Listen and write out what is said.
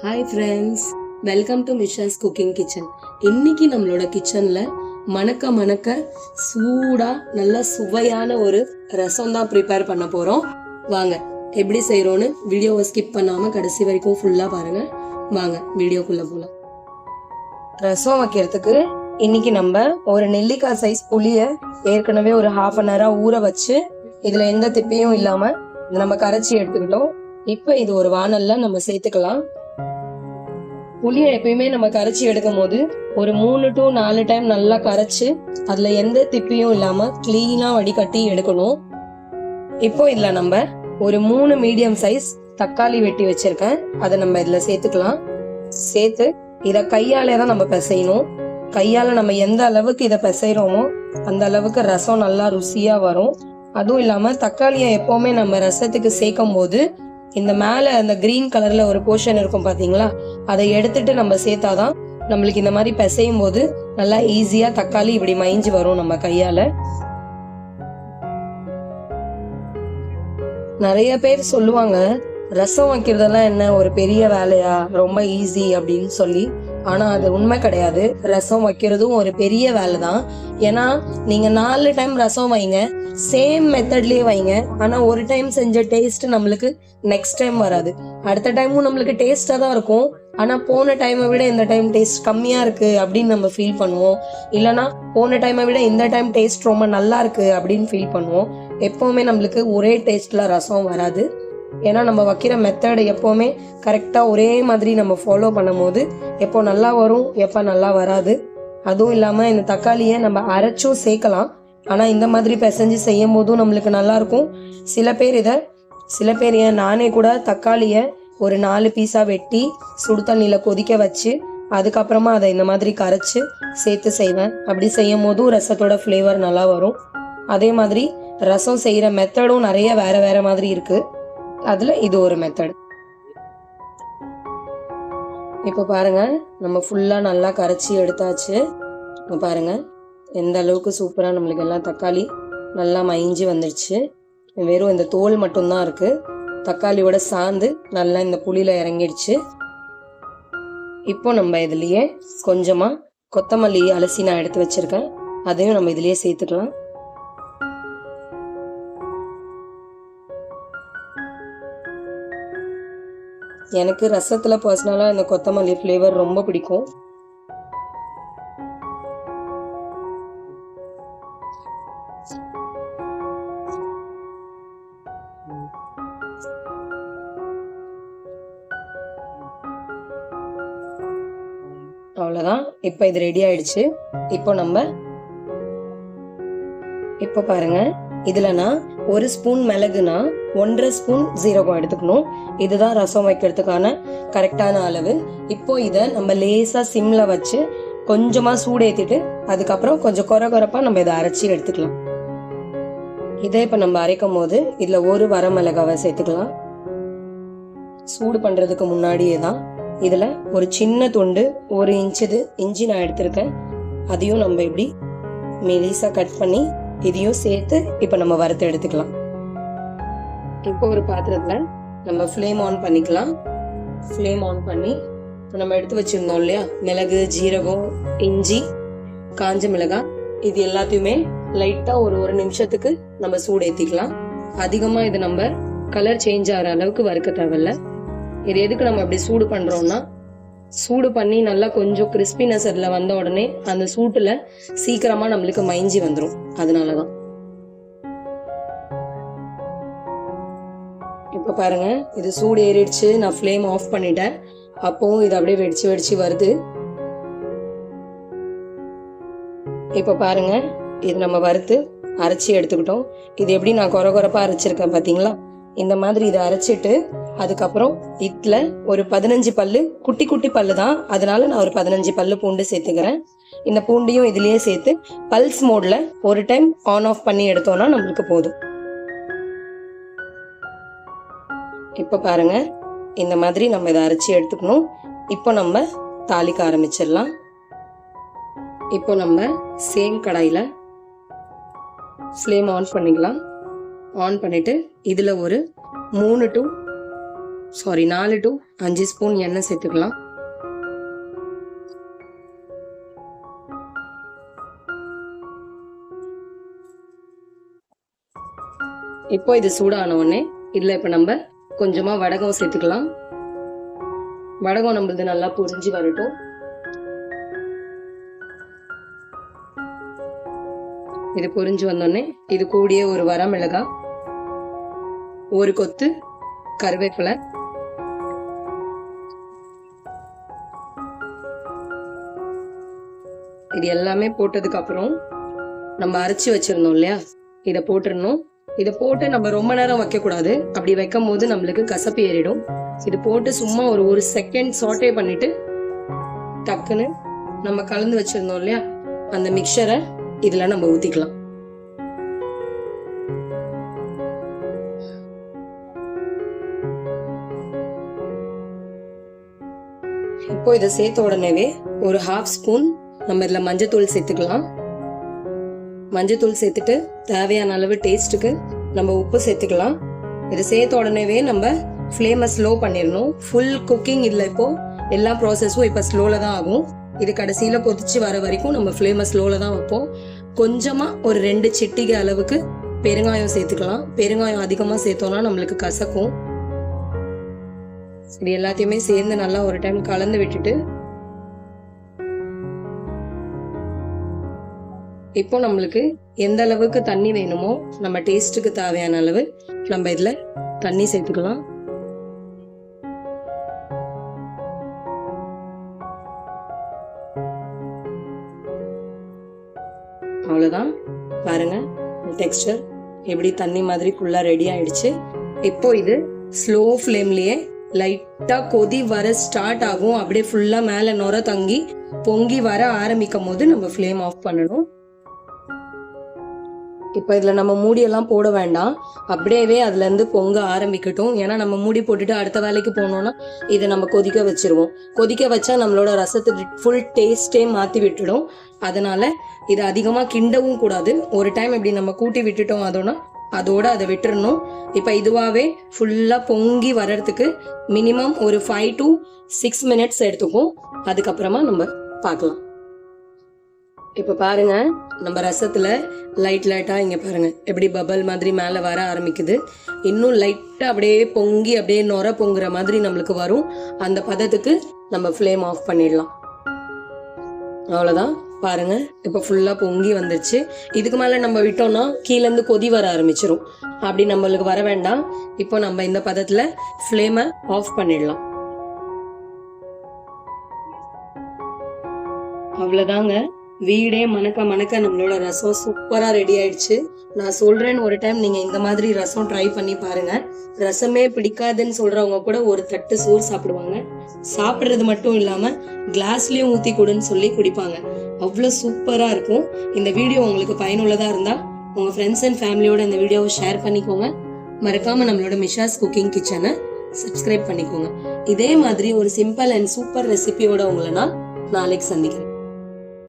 Hi friends welcome to Misha's cooking kitchen இன்னைக்கு நம்மளோட கிச்சனில் மணக்க மணக்க சூடாக நல்ல சுவையான ஒரு ரசம் தான் ப்ரிப்பேர் பண்ண போகிறோம் வாங்க எப்படி செய்கிறோன்னு வீடியோவை ஸ்கிப் பண்ணாமல் கடைசி வரைக்கும் ஃபுல்லாக பாருங்கள் வாங்க வீடியோக்குள்ளே போகலாம் ரசம் வைக்கிறதுக்கு இன்னைக்கு நம்ம ஒரு நெல்லிக்காய் சைஸ் புளியை ஏற்கனவே ஒரு ஹாஃப் அன் ஹவராக ஊற வச்சு இதில் எந்த திப்பையும் இல்லாமல் இதை நம்ம கரைச்சி எடுத்துக்கிட்டோம். இப்போ இது ஒரு வானல்ல நம்ம சேர்த்துக்கலாம். புளியை எப்பயுமே நம்ம கரைச்சி எடுக்கும் போது ஒரு மூணு டு நாலு டைம் நல்லா கரைச்சி அதுல எந்த திப்பியும் இல்லாம கிளீனா வடிகட்டி எடுக்கணும். இப்போ இதுல நம்ம ஒரு மூணு மீடியம் சைஸ் தக்காளி வெட்டி வச்சிருக்கேன். அதை நம்ம இதுல சேர்த்துக்கலாம். சேர்த்து இதை கையாலே தான் நம்ம பிசையணும். கையால நம்ம எந்த அளவுக்கு இதை பிசைறோமோ அந்த அளவுக்கு ரசம் நல்லா ருசியா வரும். அதுவும் இல்லாம தக்காளியை எப்பவுமே நம்ம ரசத்துக்கு சேர்க்கும் போது இந்த மேலே அந்த கிரீன் கலரில் ஒரு போர்ஷன் இருக்கும் பார்த்தீங்களா அதை எடுத்துட்டு நம்ம சேர்த்தாதான் நம்மளுக்கு இந்த மாதிரி பிசையும் போது நல்லா ஈஸியாக தக்காளி இப்படி மைஞ்சு வரும் நம்ம கையால். நிறைய பேர் சொல்லுவாங்க ரசம் வைக்கிறதெல்லாம் என்ன ஒரு பெரிய வேலையா? ரொம்ப ஈஸி அப்படின்னு சொல்லி. ஆனா அது உண்மை கிடையாது. ரசம் வைக்கிறதும் ஒரு பெரிய வேலை தான் ஏன்னா நீங்க நாலு டைம் ரசம் வைங்க சேம் மெத்தட்லயே வைங்க. ஆனா ஒரு டைம் செஞ்ச டேஸ்ட் நம்மளுக்கு நெக்ஸ்ட் டைம் வராது. அடுத்த டைமும் நம்மளுக்கு டேஸ்டா தான் இருக்கும். ஆனா போன டைமை விட இந்த டைம் டேஸ்ட் கம்மியா இருக்கு அப்படின்னு நம்ம ஃபீல் பண்ணுவோம். இல்லனா போன டைமை விட இந்த டைம் டேஸ்ட் ரொம்ப நல்லா இருக்கு அப்படின்னு ஃபீல் பண்ணுவோம். எப்பவுமே நம்மளுக்கு ஒரே டேஸ்ட்ல ரசம் வராது. ஏன்னா நம்ம வைக்கிற மெத்தடு எப்போவுமே கரெக்டாக ஒரே மாதிரி நம்ம ஃபாலோ பண்ணும்போது எப்போ நல்லா வரும் எப்போ நல்லா வராது. அதுவும் இல்லாமல் இந்த தக்காளியை நம்ம அரைச்சும் சேர்க்கலாம். ஆனால் இந்த மாதிரி பிசைஞ்சு செய்யும் போதும் நம்மளுக்கு நல்லாயிருக்கும் சில பேர் இதை சில பேர் ஏன் நானே கூட தக்காளியை ஒரு நாலு பீஸாக வெட்டி சுடு தண்ணியில் கொதிக்க வச்சு அதுக்கப்புறமா அதை இந்த மாதிரி கரைச்சி சேர்த்து செய்வேன். அப்படி செய்யும் போதும் ரசத்தோட ஃப்ளேவர் நல்லா வரும். அதே மாதிரி ரசம் செய்கிற மெத்தடும் நிறைய வேறு வேறு மாதிரி இருக்குது அதுல இது ஒரு மெத்தட் இப்போ பாருங்க நம்ம ஃபுல்லா நல்லா கரைச்சி எடுத்தாச்சு. இப்போ பாருங்க எந்த அளவுக்கு சூப்பரா நம்மளுக்கு எல்லாம் தக்காளி நல்லா மைஞ்சி வந்துடுச்சு வெறும் இந்த தோல் மட்டும்தான் இருக்கு. தக்காளியோட சாந்து நல்லா இந்த புளியில இறங்கிடுச்சு. இப்போ நம்ம இதுலயே கொஞ்சமா கொத்தமல்லி அலசி நான் எடுத்து வச்சிருக்கேன். அதையும் நம்ம இதுலயே சேர்த்துக்கலாம். எனக்கு ரசத்தில் பர்சனலாக இந்த கொத்தமல்லி ஃப்ளேவர் ரொம்ப பிடிக்கும். அவ்வளோதான் இப்போ இது ரெடி ஆயிடுச்சு. இப்போ நம்ம இப்போ பாருங்க. இதில் நான் ஒரு ஸ்பூன் மிளகுனா ஒன்றரை ஸ்பூன் ஜீரகம் எடுத்துக்கணும். இதுதான் ரசம் வைக்கிறதுக்கான கரெக்டான அளவு. இப்போ இதை நம்ம லேசாக சிம்மில் வச்சு கொஞ்சமாக சூடேற்றிட்டு அதுக்கப்புறம் கொஞ்சம் குறை குறைப்பாக நம்ம இதை அரைச்சி எடுத்துக்கலாம். இதை இப்போ நம்ம அரைக்கும் போது இதில் ஒரு வரமிளகாவை சேர்த்துக்கலாம். சூடு பண்ணுறதுக்கு முன்னாடியே தான் இதில் ஒரு சின்ன துண்டு ஒரு இன்ச்சுது இஞ்சி நான் எடுத்திருக்கேன். அதையும் நம்ம இப்படி மெலிசாக கட் பண்ணி இதையும் சேர்த்து இப்போ நம்ம வறுத்து எடுத்துக்கலாம். இப்போ ஒரு பாத்திரத்துல நம்ம ஃப்ளேம் ஆன் பண்ணிக்கலாம். ஃப்ளேம் ஆன் பண்ணி இப்போ நம்ம எடுத்து வச்சிருந்தோம் இல்லையா? மிளகு ஜீரகம் இஞ்சி காஞ்ச மிளகாய். இது எல்லாத்தையுமே லைட்டா ஒரு ஒரு நிமிஷத்துக்கு நம்ம சூடு ஏத்திக்கலாம் அதிகமா இது நம்ம கலர் சேஞ்ச் ஆகிற அளவுக்கு வறுக்க தேவையில்ல. இது எதுக்கு நம்ம அப்படி சூடு பண்றோம்னா சூடு பண்ணி நல்லா கொஞ்சம் கிறிஸ்பினஸ் அதில் வந்த உடனே அந்த சூட்டில் சீக்கிரமாக நம்மளுக்கு மைஞ்சி வந்துடும் அதனால தான் இப்போ பாருங்கள் இது சூடு ஏறிடுச்சு. நான் ஃப்ளேம் ஆஃப் பண்ணிட்டேன். அப்போவும் இது அப்படியே வெடிச்சு வெடிச்சு வருது. இப்போ பாருங்கள் இது நம்ம வறுத்து அரைச்சி எடுத்துக்கிட்டோம். இது எப்படி நான் குறை குறைப்பாக அரைச்சிருக்கேன் பார்த்தீங்களா இந்த மாதிரி இதை அரைச்சிட்டு அதுக்கப்புறம் இட்ல ஒரு பதினஞ்சு பல்லு குட்டி குட்டி பல்லு தான். அதனால நான் ஒரு பதினஞ்சு பல்லு பூண்டு சேர்த்துக்கிறேன். இந்த பூண்டையும் இதுலயே சேர்த்து பல்ஸ் மோட்ல ஒரு டைம் ஆன் ஆஃப் பண்ணி எடுத்தோம்னா நம்மளுக்கு போதும். இப்போ பாருங்க இந்த மாதிரி நம்ம இதை அரைச்சி எடுத்துக்கணும். இப்போ நம்ம தாளிக்க ஆரம்பிச்சிடலாம். இப்போ நம்ம சேம் கடாயில் ஃப்ளேம் ஆன் பண்ணிக்கலாம். ஆன் பண்ணிவிட்டு இதில் ஒரு மூணு டு சாரி நாலு டு அஞ்சு ஸ்பூன் எண்ணெய் சேர்த்துக்கலாம். இப்போ இது சூடான உடனே இதில் இப்போ நம்ம கொஞ்சமாக வடகம் சேர்த்துக்கலாம். வடகம் நம்மளது நல்லா பொரிஞ்சு வரட்டும். இது பொரிஞ்சு வந்தோடனே இது கூடிய ஒரு வரமிளகா ஒரு கொத்து கருவேப்பிலை. இது எல்லாமே போட்டதுக்கு அப்புறம் நம்ம அரைச்சி வச்சிருந்தோம் இல்லையா? இதை போட்டுடணும். இதை போட்டு நம்ம ரொம்ப நேரம் வைக்கக்கூடாது. அப்படி வைக்கும் போது நம்மளுக்கு கசப்பு ஏறிடும். இது போட்டு சும்மா ஒரு ஒரு செகண்ட் சாட்டே பண்ணிட்டு டக்குன்னு நம்ம கலந்து வச்சிருந்தோம் இல்லையா? அந்த மிக்சரை இதில் நம்ம ஊற்றிக்கலாம் இப்போ இதை சேர்த்த உடனேவே ஒரு ஹாஃப் ஸ்பூன் நம்ம இதில் மஞ்சத்தூள் சேர்த்துக்கலாம். மஞ்சத்தூள் சேர்த்துட்டு தேவையான அளவு டேஸ்ட்டுக்கு நம்ம உப்பு சேர்த்துக்கலாம். இதை சேர்த்த உடனேவே நம்ம ஃப்ளேமை ஸ்லோ பண்ணிடணும். ஃபுல் குக்கிங் இல்லை இப்போது எல்லா ப்ராசஸும் இப்போ ஸ்லோவில் தான் ஆகும். இது கடைசியில் கொதிச்சு வர வரைக்கும் நம்ம ஃப்ளேமை ஸ்லோவில் தான் வைப்போம். கொஞ்சமாக ஒரு ரெண்டு சிட்டிகை அளவுக்கு பெருங்காயம் சேர்த்துக்கலாம். பெருங்காயம் அதிகமாக சேர்த்தோன்னா நம்மளுக்கு கசக்கும். இது எல்லாத்தையுமே சேர்ந்து நல்லா ஒரு டைம் கலந்து விட்டுட்டு இப்போ நம்மளுக்கு எந்த அளவுக்கு தண்ணி வேணுமோ நம்ம டேஸ்ட்டுக்கு தேவையான அளவு நம்ம இதில் தண்ணி சேர்த்துக்கலாம். அவ்வளோதான் பாருங்க டெக்ஸ்டர் எப்படி தண்ணி மாதிரி ஃபுல்லாக ரெடி ஆயிடுச்சு. இப்போ இது ஸ்லோ ஃப்ளேம்லேயே லைட்டாக கொதி வர ஸ்டார்ட் ஆகும். அப்படியே ஃபுல்லாக மேலே நுர தங்கி பொங்கி வர ஆரம்பிக்கும் போது நம்ம ஃப்ளேம் ஆஃப் பண்ணணும். இப்போ இதில் நம்ம மூடியெல்லாம் போட வேண்டாம். அப்படியே அதுலேருந்து பொங்க ஆரம்பிக்கட்டும். ஏன்னா நம்ம மூடி போட்டுட்டு அடுத்த வேலைக்கு போனோம்னா இதை நம்ம கொதிக்க வச்சிருவோம். கொதிக்க வச்சா நம்மளோட ரசத்தை ஃபுல் டேஸ்ட்டே மாற்றி விட்டுடும். அதனால இதை அதிகமாக கிண்டவும் கூடாது. ஒரு டைம் இப்படி நம்ம கூட்டி விட்டுட்டோம் அதோனா அதோட அதை விட்டுறணும். இப்போ இதுவாகவே ஃபுல்லாக பொங்கி வர்றதுக்கு மினிமம் ஒரு ஃபைவ் டு சிக்ஸ் மினிட்ஸ் எடுத்துக்கும் அதுக்கப்புறமா நம்ம பார்க்கலாம். இப்போ பாருங்க நம்ம ரசத்தில் லைட் லைட்டாக இங்கே பாருங்க எப்படி பபல் மாதிரி மேலே வர ஆரம்பிக்குது. இன்னும் லைட்டாக அப்படியே பொங்கி அப்படியே நொர பொங்குற மாதிரி நம்மளுக்கு வரும். அந்த பதத்துக்கு நம்ம ஃப்ளேம் ஆஃப் பண்ணிடலாம். அவ்வளோதான் பாருங்க இப்போ ஃபுல்லாக பொங்கி வந்துருச்சு. இதுக்கு மேலே நம்ம விட்டோம்னா கீழேருந்து கொதி வர ஆரம்பிச்சிரும். அப்படி நம்மளுக்கு வர வேண்டாம். இப்போ நம்ம இந்த பதத்தில் ஃப்ளேமை ஆஃப் பண்ணிடலாம். அவ்வளோதாங்க வீடே மணக்க மணக்க நம்மளோட ரசம் சூப்பராக ரெடி ஆயிடுச்சு. நான் சொல்றேன்னு ஒரு டைம் நீங்க இந்த மாதிரி ரசம் ட்ரை பண்ணி பாருங்க. ரசமே பிடிக்காதுன்னு சொல்றவங்க கூட ஒரு தட்டு சோறு சாப்பிடுவாங்க. சாப்பிட்றது மட்டும் இல்லாம கிளாஸ்லயும் ஊத்தி கொடுன்னு சொல்லி குடிப்பாங்க. அவ்வளோ சூப்பரா இருக்கும். இந்த வீடியோ உங்களுக்கு பயனுள்ளதா இருந்தா உங்க ஃப்ரெண்ட்ஸ் அண்ட் ஃபேமிலியோட இந்த வீடியோவை ஷேர் பண்ணிக்கோங்க. மறக்காம நம்மளோட மிஷாஸ் குக்கிங் கிச்சனை சப்ஸ்கிரைப் பண்ணிக்கோங்க. இதே மாதிரி ஒரு சிம்பிள் அண்ட் சூப்பர் ரெசிபியோட உங்களை நான் நாளைக்கு சந்திக்கிறேன்.